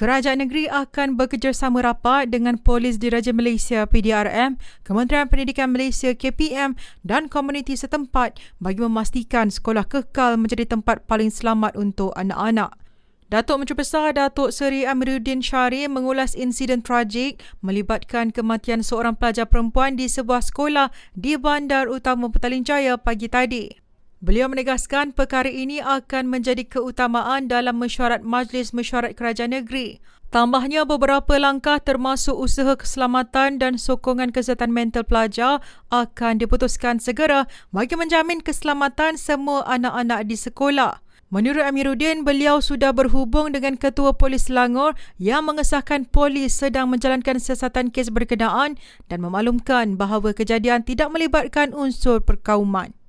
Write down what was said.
Kerajaan negeri akan bekerjasama rapat dengan Polis Diraja Malaysia PDRM, Kementerian Pendidikan Malaysia KPM dan komuniti setempat bagi memastikan sekolah kekal menjadi tempat paling selamat untuk anak-anak. Datuk Menteri Besar Datuk Seri Amiruddin Syari mengulas insiden tragik melibatkan kematian seorang pelajar perempuan di sebuah sekolah di Bandar Utama Petaling Jaya pagi tadi. Beliau menegaskan perkara ini akan menjadi keutamaan dalam mesyuarat Majlis Mesyuarat Kerajaan Negeri. Tambahnya beberapa langkah termasuk usaha keselamatan dan sokongan kesihatan mental pelajar akan diputuskan segera bagi menjamin keselamatan semua anak-anak di sekolah. Menurut Amiruddin, beliau sudah berhubung dengan Ketua Polis Selangor yang mengesahkan polis sedang menjalankan siasatan kes berkenaan dan memaklumkan bahawa kejadian tidak melibatkan unsur perkauman.